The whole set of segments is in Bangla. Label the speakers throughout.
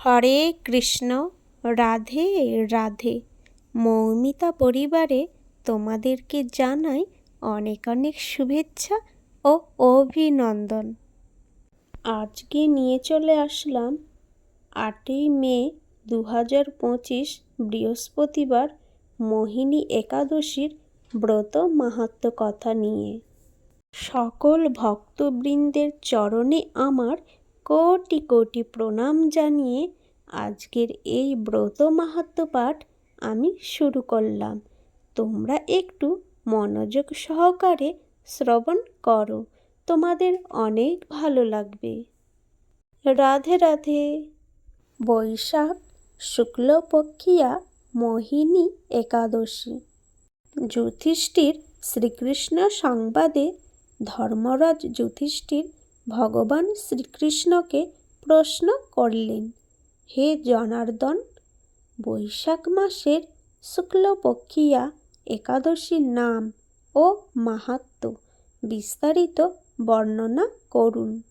Speaker 1: হরে কৃষ্ণ, রাধে রাধে। মৌমিতা পরিবারে তোমাদেরকে জানাই অনেক অনেক শুভেচ্ছা ও অভিনন্দন। আজকে নিয়ে চলে আসলাম আটই মে দু হাজার পঁচিশ বৃহস্পতিবার মোহিনী একাদশীর ব্রত মাহাত্ম কথা নিয়ে। সকল ভক্তবৃন্দের চরণে আমার কোটি কোটি প্রণাম জানিয়ে আজকের এই ব্রত মাহাত্ম পাঠ আমি শুরু করলাম। তোমরা একটু মনোযোগ সহকারে শ্রবণ করো। তোমাদের অনেক ভালো লাগবে। রাধে রাধে। বৈশাখ শুক্লপক্ষিয়া মোহিনী একাদশী। যুধিষ্ঠির শ্রীকৃষ্ণ সংবাদে ধর্মরাজ যুধিষ্ঠির ভগবান শ্রীকৃষ্ণকে প্রশ্ন করলেন, হে জনার্দন, বৈশাখ মাসের শুক্লপক্ষিয়া একাদশীর নাম ও মাহাত্ম বিস্তারিত বর্ণনা করুন।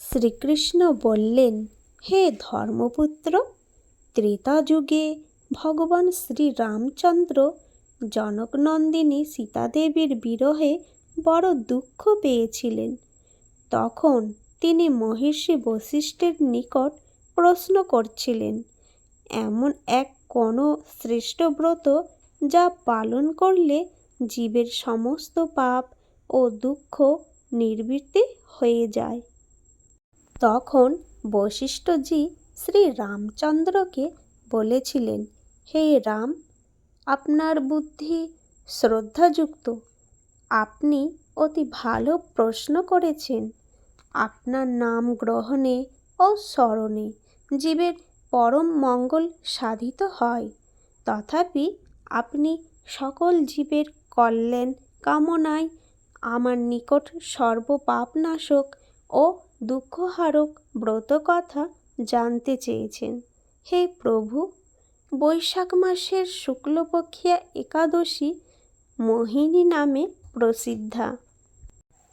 Speaker 1: শ্রীকৃষ্ণ বললেন, হে ধর্মপুত্র, ত্রেতা যুগে ভগবান শ্রীরামচন্দ্র জনকনন্দিনী সীতাদেবীর বিরহে বড় দুঃখ পেয়েছিলেন। তখন তিনি মহিষী বশিষ্ঠের নিকট প্রশ্ন করছিলেন, এমন এক কোনো শ্রেষ্ঠ ব্রত যা পালন করলে জীবের সমস্ত পাপ ও দুঃখ নির্বৃত্তি হয়ে যায়? তখন বশিষ্ঠজি শ্রী রামচন্দ্রকে বলেছিলেন, হে রাম, আপনার বুদ্ধি শ্রদ্ধাযুক্ত। আপনি অতি ভালো প্রশ্ন করেছেন। আপনার নাম গ্রহণে ও স্মরণে জীবের পরম মঙ্গল সাধিত হয়। তথাপি আপনি সকল জীবের কল্যাণ কামনায় আমার নিকট সর্বপাপনাশক ও দুঃখহারক ব্রত কথা জানতে চেয়েছেন। হে প্রভু, বৈশাখ মাসের শুক্লপক্ষিয়া একাদশী মোহিনী নামে প্রসিদ্ধা।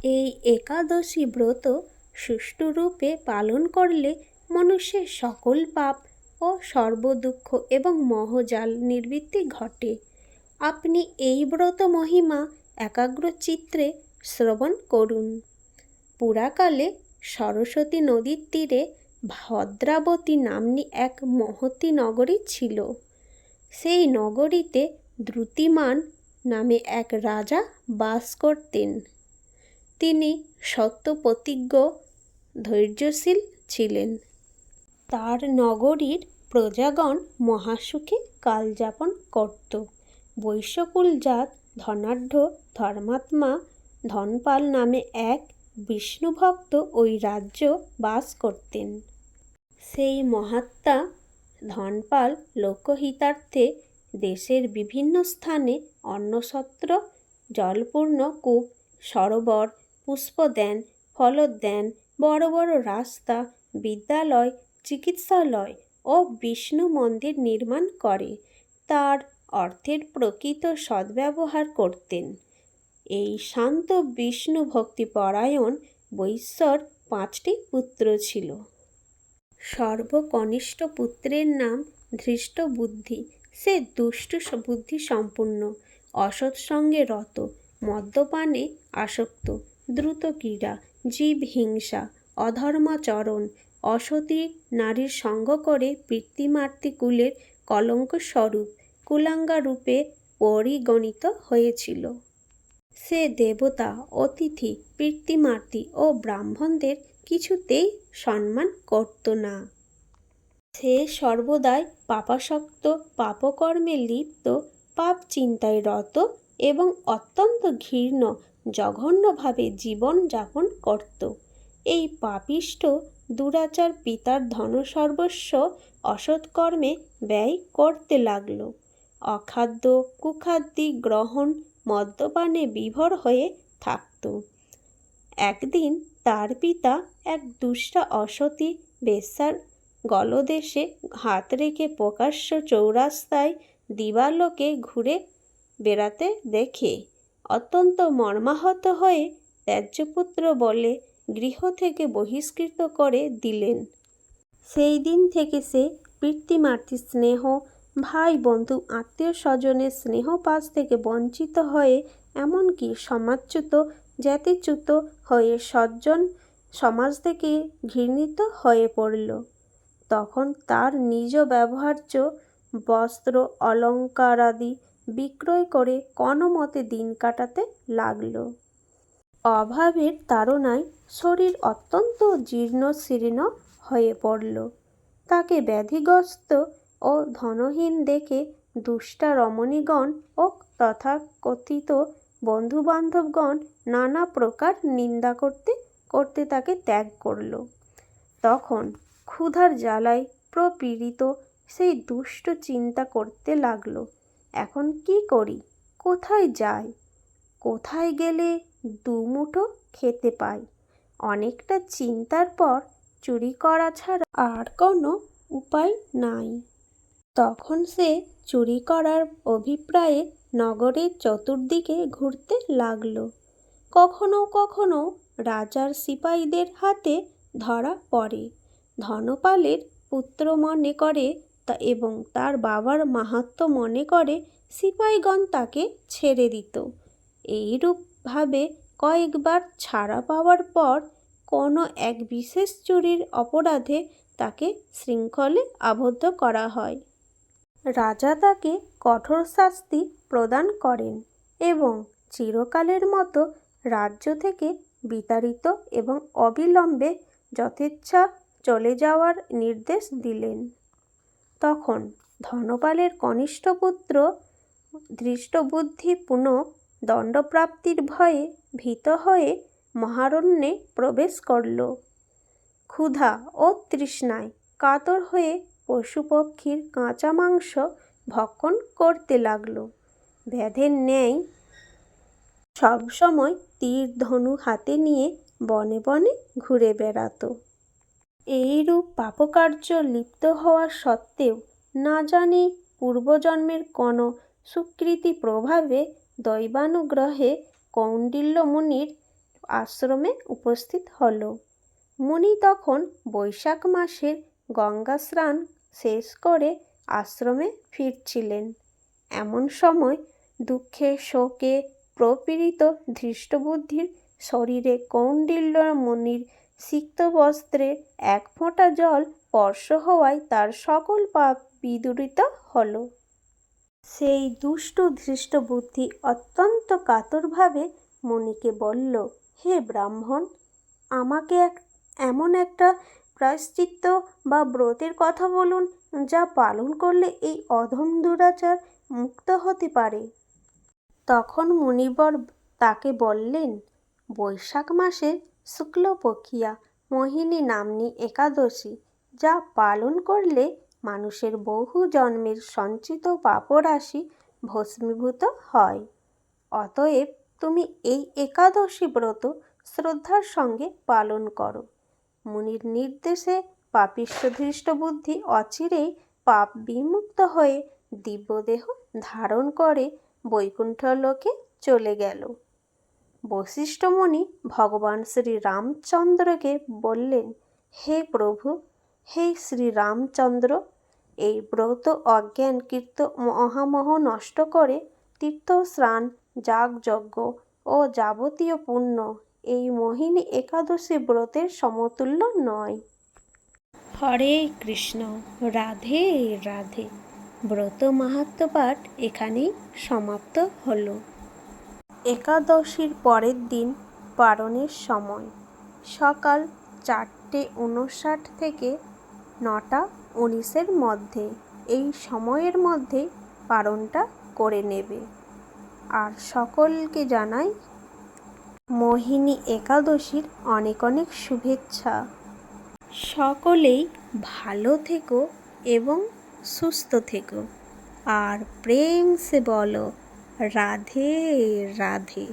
Speaker 1: এই একাদশী ব্রত সুষ্ঠুরূপে পালন করলে মনুষ্যের সকল পাপ ও সর্বদুঃখ এবং মহজাল নির্বৃত্তি ঘটে। আপনি এই ব্রত মহিমা একাগ্র চিত্রে শ্রবণ করুন। পুরাকালে সরস্বতী নদীর তীরে ভদ্রাবতী নাম্নী এক মহতি নগরী ছিল। সেই নগরীতে দ্রুতিমান নামে এক রাজা বাস করতেন। তিনি সত্যপ্রতিজ্ঞ, ধৈর্যশীল ছিলেন। তার নগরীর প্রজাগণ মহাসুখে কালযাপন করত। বৈশ্যকুল জাত, ধনাঢ্য, ধর্মাত্মা, ধনপাল নামে এক বিষ্ণুভক্ত ওই রাজ্য বাস করতেন। সেই মহাত্মা ধনপাল লোকহিতার্থে দেশের বিভিন্ন স্থানে অন্নসত্র, জলপূর্ণ কূপ, সরোবর পুষ্পদ্যান ফলোদ্যান বড় বড় রাস্তা, বিদ্যালয়, চিকিৎসালয় ও বিষ্ণু মন্দির নির্মাণ করে। তার অর্থের প্রকৃত সদ্ব্যবহার করতেন। এই শান্ত বিষ্ণু ভক্তিপরায়ণ বৈশ্বর পাঁচটি পুত্র ছিল। সর্বকনিষ্ঠ পুত্রের নাম ধৃষ্ট বুদ্ধি সে দুষ্ট বুদ্ধি সম্পূর্ণ অসৎ সঙ্গে রত, মদ্যপানে আসক্ত দ্রুত ক্রীড়া, জীব হিংসা, অধর্মাচরণ, অসতী নারীর সঙ্গ করে পিতৃমাতৃকুলের কলঙ্ক স্বরূপ কুলাঙ্গা রূপে পরিগণিত হয়েছিল। সে দেবতা, অতিথি, পিতৃমাতৃ ও ব্রাহ্মণদের কিছুতেই সম্মান করত না। সে সর্বদাই পাপাসক্ত, পাপকর্মে লিপ্ত পাপ চিন্তায় রত এবং অত্যন্ত ঘৃণ্য জঘন্যভাবে জীবন যাপন করত। এই পাপিষ্ট দুরাচার পিতার ধনসর্বস্ব অসৎকর্মে ব্যয় করতে লাগল। অখাদ্য কুখাদ্যি গ্রহণ মদ্যপানে বিভোর হয়ে থাকত। একদিন তার পিতা এক দুষ্টা অসতী বেশ্যার গলদেশে হাত রেখে প্রকাশ্য চৌরাস্তায় দিবালোকে ঘুরে বেড়াতে দেখে অত্যন্ত মর্মাহত হয়ে ত্যায্যপুত্র বলে গৃহ থেকে বহিষ্কৃত করে দিলেন। সেই দিন থেকে সে পিতৃমাতৃ স্নেহ ভাই বন্ধু আত্মীয় স্বজনের স্নেহ পাশ থেকে বঞ্চিত হয়ে এমনকি সমাজচ্যুত জাতিচ্যুত হয়ে সজ্জন সমাজ থেকে ঘৃণিত হয়ে পড়ল। তখন তার নিজ ব্যবহার্য বস্ত্র অলঙ্কারাদি বিক্রয় করে কোনো মতে দিন কাটাতে লাগল। অভাবের তাড়নায় শরীর অত্যন্ত জীর্ণ শীর্ণ হয়ে পড়ল। তাকে ব্যাধিগ্রস্ত ও ধনহীন দেখে দুষ্টা রমণীগণ ও তথাকথিত বন্ধুবান্ধবগণ নানা প্রকার নিন্দা করতে করতে তাকে ত্যাগ করল। তখন ক্ষুধার জ্বালায় প্রপীড়িত সেই দুষ্ট চিন্তা করতে লাগল। এখন কি করি? কোথায় যাই? কোথায় গেলে দুমুঠো খেতে পাই? অনেকটা চিন্তার পর চুরি করা ছাড়া আর কোনো উপায় নাই। তখন সে চুরি করার অভিপ্রায়ে নগরের চতুর্দিকে ঘুরতে লাগল। কখনো কখনো রাজার সিপাহীদের হাতে ধরা পড়ে। ধনপালের পুত্র মনে করে তা এবং তার বাবার মাহাত্ম্য মনে করে সিপাহীগণ তাকে ছেড়ে দিত। এইরূপভাবে কয়েকবার ছাড়া পাওয়ার পর কোনো এক বিশেষ চুরির অপরাধে তাকে শৃঙ্খলে আবদ্ধ করা হয়। রাজা তাকে কঠোর শাস্তি প্রদান করেন এবং চিরকালের মতো রাজ্য থেকে বিতাড়িত এবং অবিলম্বে যথেচ্ছা চলে যাওয়ার নির্দেশ দিলেন। তখন ধনপালের কনিষ্ঠ পুত্র ধৃষ্টবুদ্ধি পুনঃ দণ্ডপ্রাপ্তির ভয়ে ভীত হয়ে মহারণ্যে প্রবেশ করল। ক্ষুধা ও তৃষ্ণায় কাতর হয়ে পশুপক্ষীর কাঁচা মাংস ভক্ষণ করতে লাগল। ব্যাধের ন্যায় সবসময় তীর ধনু হাতে নিয়ে বনে বনে ঘুরে বেড়াতো। এইরূপ পাপকার্য লিপ্ত হওয়া সত্ত্বেও না জানি পূর্বজন্মের কোনো সুকৃতি প্রভাবে দৈবানুগ্রহে কৌণ্ডিল্য মুনির আশ্রমে উপস্থিত হল। মুনি তখন বৈশাখ মাসের গঙ্গা স্নান শেষ করে আশ্রমে ফিরছিলেন। এমন সময় দুঃখে শোকে প্রপীড়িত ধৃষ্টবুদ্ধির শরীরে কৌণ্ডিল্য মুনির সিক্ত বস্ত্রে এক ফোঁটা জল স্পর্শ হওয়ায় তার সকল পাপ বিদূরিত হল। সেই দুষ্টু ধৃষ্ট বুদ্ধি অত্যন্ত কাতরভাবে মণিকে বলল, হে ব্রাহ্মণ, আমাকে এক, এমন একটা প্রায়শ্চিত্ত বা ব্রতের কথা বলুন যা পালন করলে এই অধম দুরাচার মুক্ত হতে পারে। তখন মুনিবর তাকে বললেন, বৈশাখ মাসের শুক্লপক্ষিয়া মোহিনী নাম্নী একাদশী যা পালন করলে মানুষের বহু জন্মের সঞ্চিত পাপরাশি ভস্মীভূত হয়। অতএব তুমি এই একাদশী ব্রত শ্রদ্ধার সঙ্গে পালন করো। মুনির নির্দেশে পাপিষ্ঠ ধৃষ্ট বুদ্ধি অচিরেই পাপ বিমুক্ত হয়ে দিব্যদেহ ধারণ করে বৈকুণ্ঠ লোকে চলে গেল। বশিষ্ঠ মুনি ভগবান শ্রী রামচন্দ্রকে বললেন, হে প্রভু, হে শ্রী রামচন্দ্র এই ব্রত অজ্ঞান কীর্ত মহামহ নষ্ট করে তীর্থ স্নান যাগযজ্ঞ ও যাবতীয় পুণ্য এই মোহিনী একাদশী ব্রতের সমতুল্য নয়। হরে কৃষ্ণ, রাধে রাধে। ব্রত মাহাত্ম পাঠ এখানেই সমাপ্ত হলো। একাদশীর পরের দিন পারণের সময়, সকাল চারটে উনষাট থেকে নটা উনিশের মধ্যে। এই সময়ের মধ্যে পারণটা করে নেবে। আর সকলকে জানাই, মোহিনী একাদশীর অনেক অনেক শুভেচ্ছা। সকলেই ভালো থেকো এবং সুস্থ থেকো। আর প্রেম সে বলো রাধে রাধে।